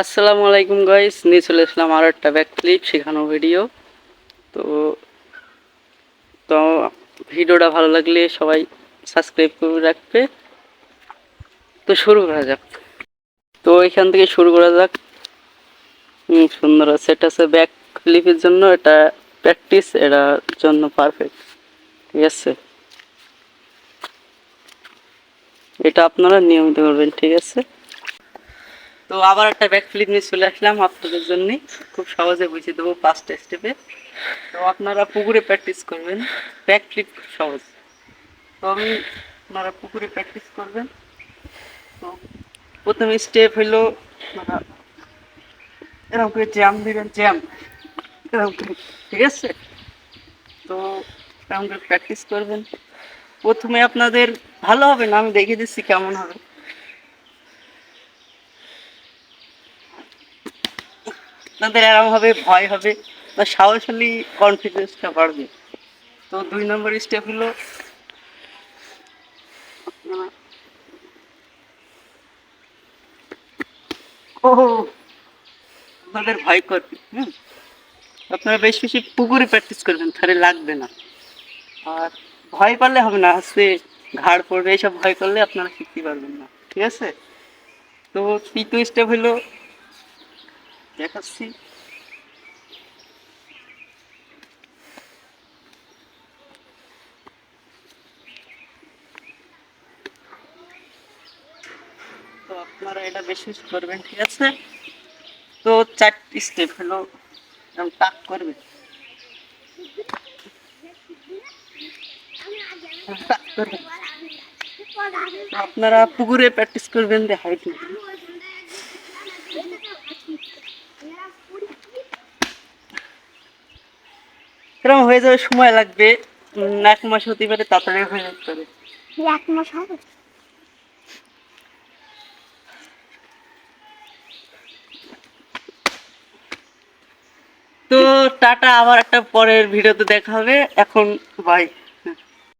আসসালামু আলাইকুম গাইস নিয়ে চলে আসলাম আরও একটা ব্যাক ক্লিপ শেখানো ভিডিও তো তো ভিডিওটা ভালো লাগলে সবাই সাবস্ক্রাইব করে রাখবে। তো শুরু করা যাক। তো এখান থেকে শুরু করা যাক। সুন্দর আছে। এটা আছে ব্যাক ক্লিপের জন্য এটা প্র্যাকটিস এটার জন্য পারফেক্ট ঠিক আছে? এটা আপনারা নিয়মিত করবেন, ঠিক আছে? তো আবার একটা ব্যাক ফ্লিপ নিয়ে চলে আসলাম আপনাদের জন্য। খুব সহজে বুঝিয়ে দেবো পাঁচটা স্টেপে তো আপনারা পুকুরে প্র্যাকটিস করবেন। ব্যাক ফ্লিপ খুব সহজ। তো আমি আপনারা পুকুরে প্র্যাকটিস করবেন। তো প্রথমে স্টেপ হলো এরকম করে জ্যাম দিবেন জ্যাম এরকম করে, ঠিক আছে? তো এরকম করে প্র্যাকটিস করবেন। প্রথমে আপনাদের ভালো হবে না? আমি দেখিয়ে দিচ্ছি কেমন হবে। আপনাদের এরকম হবে, ভয় হবে, বা সাহস হলেই কনফিডেন্সটা বাড়বে। তো দুই নম্বর স্টেপ হলো, ও আপনাদের ভয় করবে, হুম? আপনারা বেশি বেশি পুকুরে প্র্যাকটিস করবেন, তাহলে লাগবে না। আর ভয় করলে হবে না আস্তে ঘাড় পড়বে, এইসব ভয় করলে আপনারা শিখতে পারবেন না, ঠিক আছে? তো তৃতীয় স্টেপ হলো দেখাচ্ছি তো আপনারা এটা বেশি বেশি করবেন ঠিক আছে তো চারটি স্টেপ হলো এরকম টাক করবে টাক করবে তো আপনারা পুকুরে প্র্যাকটিস করবেন যে হাইট এরকম হয়ে যাবে সময় লাগবে। এক মাস হতে পারে তাড়াতাড়ি হয়ে যেতে পারে। এক মাস হবে? তো টাটা আবার একটা পরের ভিডিওতে দেখা হবে। এখন বাই